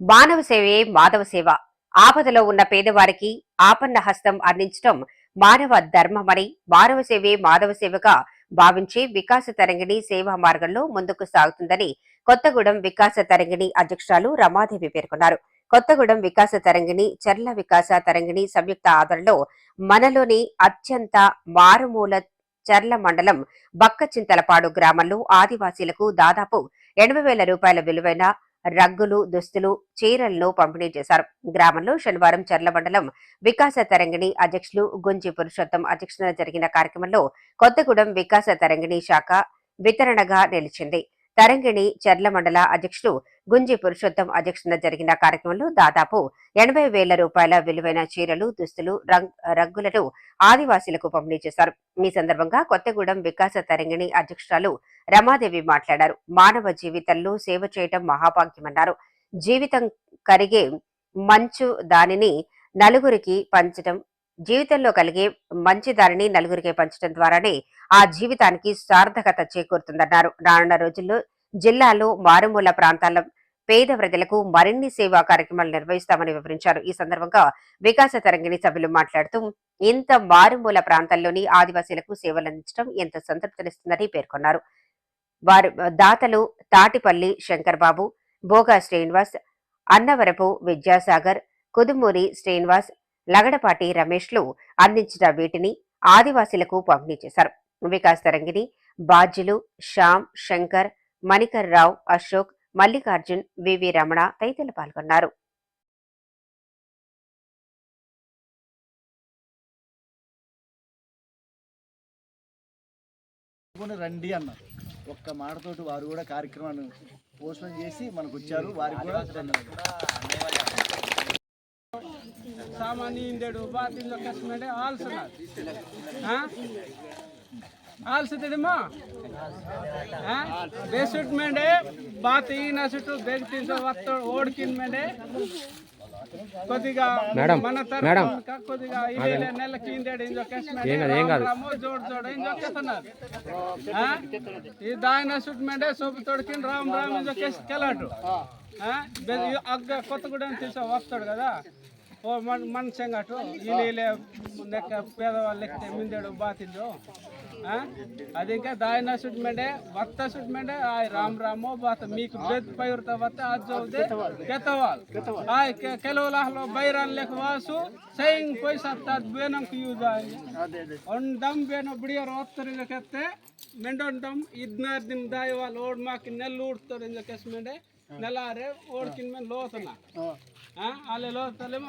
మానవ సేవే మాధవ సేవ. ఆపదలో ఉన్న పేదవారికి ఆపన్న హస్తం అందించడం మానవ ధర్మమని మానవ సేవే మాధవ సేవగా భావించి వికాస తరంగిణి సేవా మార్గంలో ముందుకు సాగుతుందని కొత్తగూడెం వికాస తరంగిణి అధ్యక్షురాలు రమాదేవి పేర్కొన్నారు. కొత్తగూడెం వికాస తరంగిణి చర్ల వికాస తరంగిణి సంయుక్త ఆదరణలో మనలోని అత్యంత మారుమూల చర్ల మండలం బక్కచింతలపాడు గ్రామంలో ఆదివాసీలకు దాదాపు ఎనభై వేల రూపాయల విలువైన రగ్గులు దుస్తులు చీరలను పంపిణీ చేశారు. గ్రామంలో శనివారం చర్ల మండలం వికాస తరంగిణి అధ్యక్షులు గుంజి పురుషోత్తం అధ్యక్షతన జరిగిన కార్యక్రమంలో కొత్తగూడెం వికాస తరంగిణి శాఖ వితరణగా నిలిచింది. తరంగిణి చర్ల మండల అధ్యక్షులు గుంజి పురుషోత్తం అధ్యక్షతన జరిగిన కార్యక్రమంలో దాదాపు ఎనభై వేల రూపాయల విలువైన చీరలు దుస్తులు రంగ్- రగ్గులను ఆదివాసీలకు పంపిణీ చేశారు. ఈ సందర్భంగా కొత్తగూడెం వికాస తరంగిణి అధ్యక్షురాలు రమాదేవి మాట్లాడారు. మానవ జీవితంలో సేవ చేయటం మహాభాగ్యమన్నారు. జీవితం కరిగే మంచు దానిని నలుగురికి పంచటం జీవితంలో కలిగే మంచి దానిని నలుగురికి పంచడం ద్వారానే ఆ జీవితానికి సార్థకత చేకూరుతుందన్నారు. రానున్న రోజుల్లో జిల్లాలో మారుమూల ప్రాంతాల పేద ప్రజలకు మరిన్ని సేవా కార్యక్రమాలు నిర్వహిస్తామని వివరించారు. ఈ సందర్భంగా వికాస తరంగిణి సభ్యులు మాట్లాడుతూ ఇంత మారుమూల ప్రాంతాల్లోని ఆదివాసీలకు సేవలు అందించడం ఎంత సంతృప్తినిస్తుందని పేర్కొన్నారు. వారు దాతలు తాటిపల్లి శంకర్ బాబు బోగా శ్రీనివాస్ అన్నవరపు విద్యాసాగర్ కుదుమూరి శ్రీనివాస్ లగడపాటి రమేష్లు అందించిన వీటిని ఆదివాసీలకు పంపిణీ చేశారు. వికాస్ తరంగిణి బాధ్యులు శ్యామ్ శంకర్ మణికర్ రావు అశోక్ మల్లికార్జున్ వివి రమణ తదితరులు పాల్గొన్నారు. రండి అన్నారు. ఒక్క మాటతోటి వారు కూడా కార్యక్రమాన్ని పోస్ట్పోన్ చేసి మనకు వచ్చారు వారికి కూడా సామాన్యుడు బాధ్యులు కష్టమంటే ఆల్సన్నారు ಕಷ್ಟ ಮಾಡಿ ಆಲ್ಸನ ಆಲ್ಸದಮ್ಮ ಬೇಸುಟ್ ಮೇಲೆ బాత్ ఈయన చుట్టూ బెగ్ తీసే వస్తా ఓడికిన ಮೇಲೆ కొద్దిగా మన తరఫున కొద్దిగా ఇదే నెలకి ఇందేడు ఇంజో కేసు జోడ్ జోడ్ ఇంజో కేస్తున్నారు ఈ దాయన చుట్టూ ಮೇಲೆ సోపు తోడుకిన రామ్ రామ్ ఇంజో కేసు కెలాటు అగ్గ కొత్తగూడెం తీసే వస్తాడు కదా ఓ మన మన సంగటు ఈలే లెక్క పేదవాళ్ళు లెక్క మిందేడు బాతిందో ಅದಕ್ಕೆ ದಾಯನ ಸುಟ್ ಮೇಲೆ ವಕ್ತ ಸುಟ್ ಮೇಲೆ ಆಯ್ ರಾಮ್ ರಾಮೋ ಬಾತ ಮೀಕ್ ಬೆದ್ ಪೈರ್ತ ಬತ್ತ ಅಜ್ಜೋದೆ ಕೆತವಾಲ್ ಆಯ್ ಕೆಲವು ಲಹಲೋ ಬೈರನ್ ಲೆಕ್ ವಾಸು ಸೈಂಗ್ ಪೈಸಾ ತದ್ ಬೇನಂಕ್ ಯೂಸ್ ಆಯ್ ಒಂದ್ ದಮ್ ಬೇನೋ ಬಿಡಿಯೋರು ಓದ್ತಾರೆ ಕೆತ್ತೆ ಮೆಂಡೊಂಡಂ ಇದ್ನಾರ್ ದಿನ ದಾಯವಾಲ್ ಓಡ್ ಮಾಕಿ ನೆಲ್ಲು ಉಡ್ತಾರೆ ಇಂದ ಕೆಸ್ ಮೇಲೆ ನೆಲಾರೆ ಓಡ್ಕಿನ ಮೇಲೆ ಲೋತನ ಅಲ್ಲೇ ಲೋತಲ್ಲೇಮ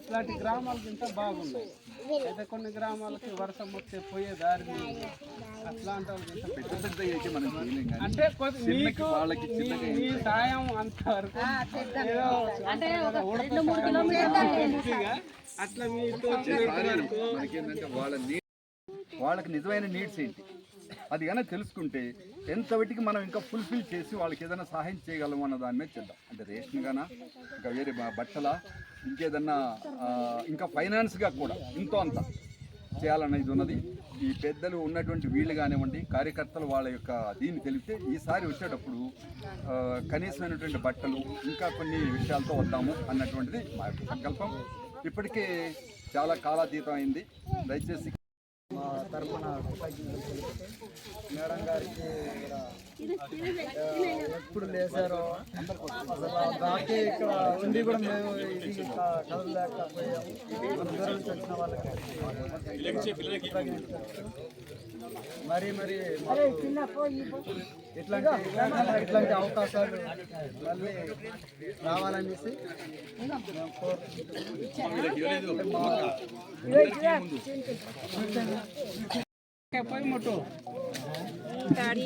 అట్లాంటి గ్రామాలకి ఇంకా బాగున్నాయి. అయితే కొన్ని గ్రామాలకి వర్షం వస్తే పోయే దారి లేదు. అట్లాంటి కానీ అంటే మీకు మీ- సాయం అంతవరకు అట్లా మీతో వాళ్ళకి నిజమైన నీడ్స్ ఏంటి? అది కనుక తెలుసుకుంటే ఎంతవటికి మనం ఇంకా ఫుల్ఫిల్ చేసి వాళ్ళకి ఏదైనా సహాయం చేయగలము అన్న దాని మీద చేద్దాం. అంటే రేషన్ గానా ఇంకా వేరే బట్టల ఇంకేదన్నా ఇంకా ఫైనాన్స్గా కూడా ఇంతో అంత చేయాలన్నది ఉన్నది. ఈ పెద్దలు ఉన్నటువంటి వీళ్ళు కానివ్వండి కార్యకర్తలు వాళ్ళ యొక్క దీన్ని తెలిపితే ఈసారి వచ్చేటప్పుడు కనీసమైనటువంటి బట్టలు ఇంకా కొన్ని విషయాలతో వద్దాము అన్నటువంటిది మా యొక్క సంకల్పం. ఇప్పటికే చాలా కాలాతీతం అయింది దయచేసి మా తరఫున మేడం గారికి ఎప్పుడు లేచారో అసలు ఆ ఇక్కడ ఉండి కూడా మేము ఇది ఇంకా కదలలేకపోయాము. మన దూరం వచ్చిన వాళ్ళకి. మరి మరి ఇట్లాంటి ఇట్లాంటి అవకాశాలు మళ్ళీ రావాలనేసి మేము కోరుకుంటున్నాం.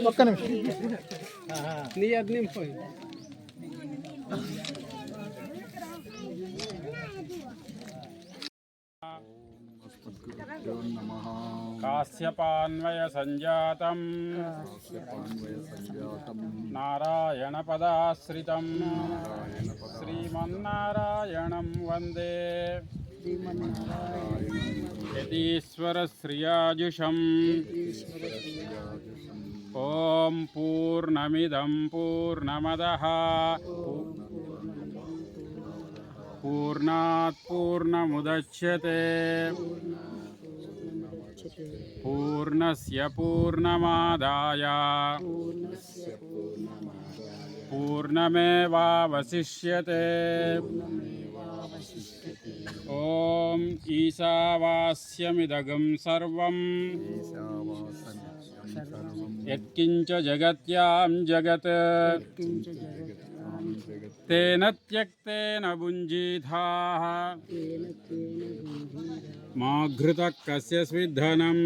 ఒక్క నిమిషం నీ అది నింపోయి కాశ్యపాన్వయ సంజాతం నారాయణ పదాశ్రితం శ్రీమన్నారాయణం వందే. यतीश्वरश्रियाजुषम् ॐ पूर्णमिदं पूर्णमदः। पूर्णात् पूर्णमुदच्यते पूर्णस्य पूर्णमादाय। पूर्णमेवावशिष्यते। ओम ईशावास्यमिदगं सर्वं यत्किञ्च जगत्यां जगत। तेन त्यक्तेन भुञ्जीथाः मा घृतः कस्यस्विद्धनम्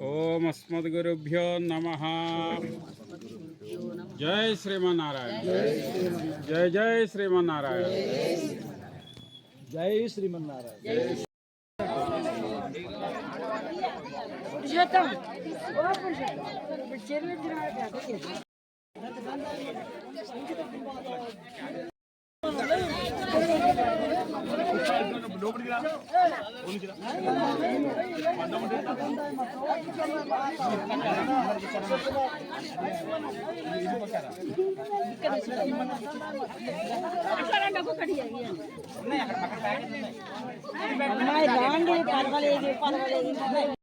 ॐ अस्मद्गुरुभ्यो नमः। जय श्रीमनारायण जय जय श्रीमनारायण जय श्रीमनारायण పర్వాలేదు పర్వాలేదు రాండి మీరు రఘు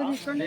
తీసుకోండి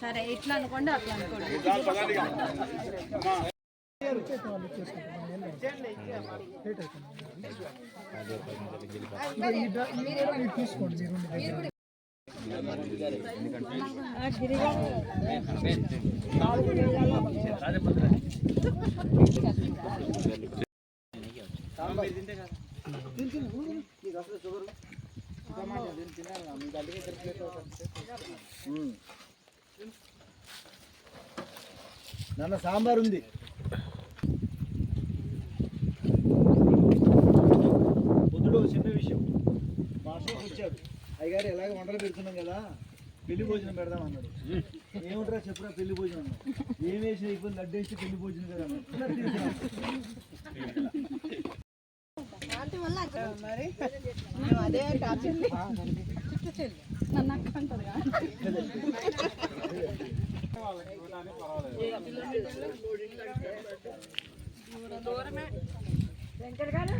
సరే ఇట్లా అనుకోండి అట్లా అనుకోండి. ఆ, గిరిగా నాన్న సాంబార్ ఉంది. బుద్ధుడు చిన్న విషయం. మాస్టర్ వచ్చాడు. అయ్యగారు ఎలాగ వంటలు పెడుతున్నాం కదా పెళ్ళి భోజనం పెడదాం అన్నాడు. ఏముంటారా చెప్పురా పెళ్ళి భోజనం? అన్నాడు ఏం వేసిన ఇబ్బంది లడ్డు పెళ్ళి భోజనం కదా అన్నాడు. మరి? అదే టార్చర్ నన్ను అక్క అంటారుగా వెంకట గారు?